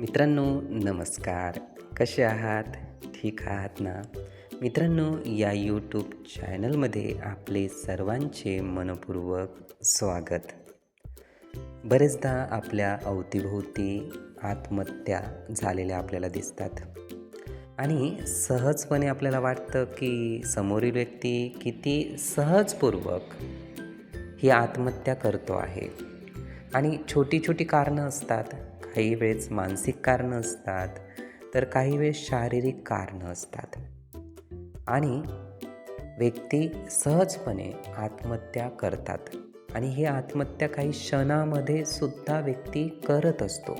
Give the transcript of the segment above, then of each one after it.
मित्रांनो नमस्कार. कसे आहात? ठीक आहात ना? मित्रांनो या यूट्यूब चॅनलमध्ये आपले सर्वांचे मनपूर्वक स्वागत. बरेचदा आपल्या अवतीभोवती आत्महत्या झालेल्या आपल्याला दिसतात. आणि सहजपणे आपल्याला वाटतं की समोरील व्यक्ती किती सहजपूर्वक ही आत्महत्या करतो आहे. आणि छोटी छोटी कारणं असतात. काही वेळेस मानसिक कारणं असतात तर काही वेळेस शारीरिक कारणं असतात. आणि व्यक्ती सहजपणे आत्महत्या करतात. आणि ही आत्महत्या काही क्षणामध्ये सुद्धा व्यक्ती करत असतो.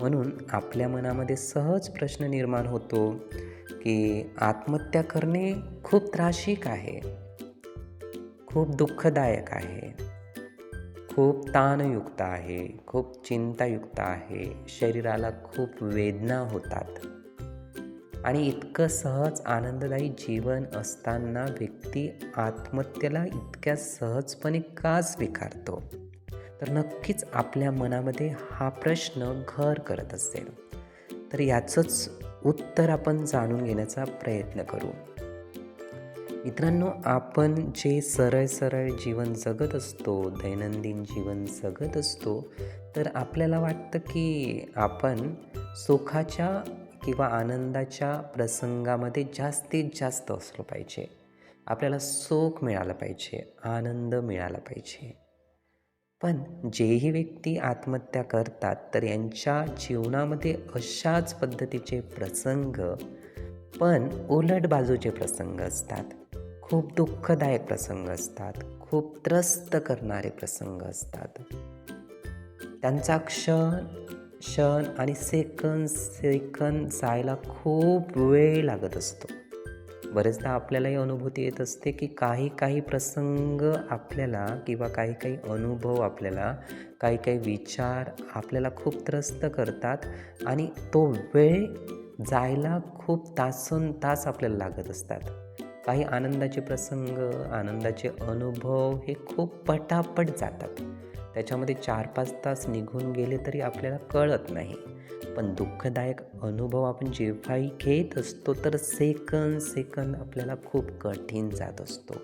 म्हणून आपल्या मनामध्ये सहज प्रश्न निर्माण होतो की आत्महत्या करणे खूप त्रासिक आहे खूप दुःखदायक आहे. खूप ताणयुक्त आहे खूप चिंतायुक्त आहे शरीराला खूप वेदना होतात. आणि इतकं सहज आनंददायी जीवन असताना व्यक्ती आत्महत्येला इतक्या सहजपणे का स्वीकारतो? तर नक्कीच आपल्या मनामध्ये हा प्रश्न घर करत असेल. तर याचंच उत्तर आपण जाणून घेण्याचा प्रयत्न करू. मित्रांनो आपण जे सरळ सरळ जीवन जगत असतो दैनंदिन जीवन जगत असतो तर आपल्याला वाटतं की आपण सुखाच्या किंवा आनंदाच्या प्रसंगामध्ये जास्तीत जास्त असलो पाहिजे. आपल्याला सुख मिळालं पाहिजे आनंद मिळाला पाहिजे. पण जेही व्यक्ती आत्महत्या करतात तर यांच्या जीवनामध्ये अशाच पद्धतीचे प्रसंग पण उलट बाजूचे प्रसंग असतात. खूप दुःखदायक प्रसंग असतात. खूप त्रस्त करणारे प्रसंग असतात. त्यांचा क्षण क्षण आणि सेकंद सेकंद जायला खूप वेळ लागत असतो. बरेचदा आपल्यालाही अनुभूती येत असते की काही काही प्रसंग आपल्याला किंवा काही काही अनुभव आपल्याला काही काही विचार आपल्याला खूप त्रस्त करतात आणि तो वेळ जायला खूप तासून तास आपल्याला लागत असतात. काही आनंदाचे प्रसंग आनंदाचे अनुभव हे खूप पटापट जातात. त्याच्यामध्ये चार पाच तास निघून गेले तरी आपल्याला कळत नाही. पण दुःखदायक अनुभव आपण जेव्हाही घेत असतो तर सेकंद सेकंद आपल्याला खूप कठीण जात असतो.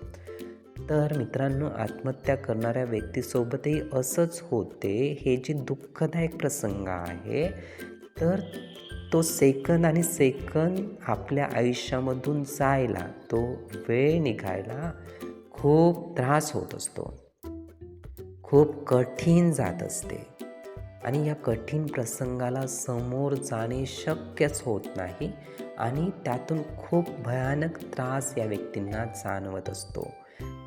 तर मित्रांनो आत्महत्या करणाऱ्या व्यक्तीसोबतही असंच होते. हे जे दुःखदायक प्रसंग आहे तर तो सेकंद आणि सेकंद आपल्या आयुष्यामधून जायला तो वेळ निघायला खूप त्रास होत असतो. खूप कठीण जात असते. आणि या कठीण प्रसंगाला समोर जाणे शक्यच होत नाही आणि त्यातून खूप भयानक त्रास या व्यक्तींना जाणवत असतो.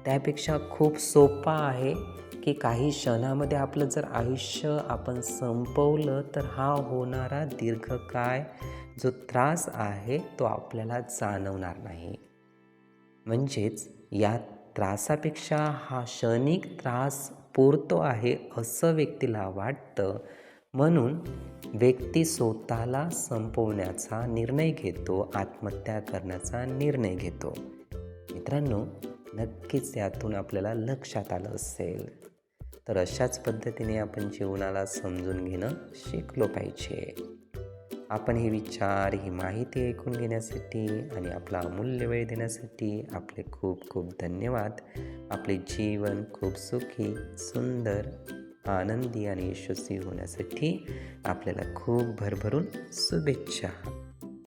त्यापेक्षा खूप सोपा आहे की काही क्षणामध्ये आपलं जर आयुष्य आपण संपवलं तर हा होणारा दीर्घकाळ जो त्रास आहे तो आपल्याला जाणवणार नाही. म्हणजेच या त्रासापेक्षा हा क्षणिक त्रास पुरतो आहे असं व्यक्तीला वाटतं. म्हणून व्यक्ती स्वतःला संपवण्याचा निर्णय घेतो आत्महत्या करण्याचा निर्णय घेतो. मित्रांनो नक्कीच यातून आपल्याला लक्षात आलं असेल. तर अशाच पद्धतीने आपण जीवनाला समजून घेणं शिकलो पाहिजे. आपण हे विचार ही माहिती ऐकून घेण्यासाठी आणि आपला अमूल्य वेळ देण्यासाठी आपले खूप खूप धन्यवाद. आपले जीवन खूप सुखी सुंदर आनंदी आणि यशस्वी होण्यासाठी आपल्याला खूप भरभरून शुभेच्छा.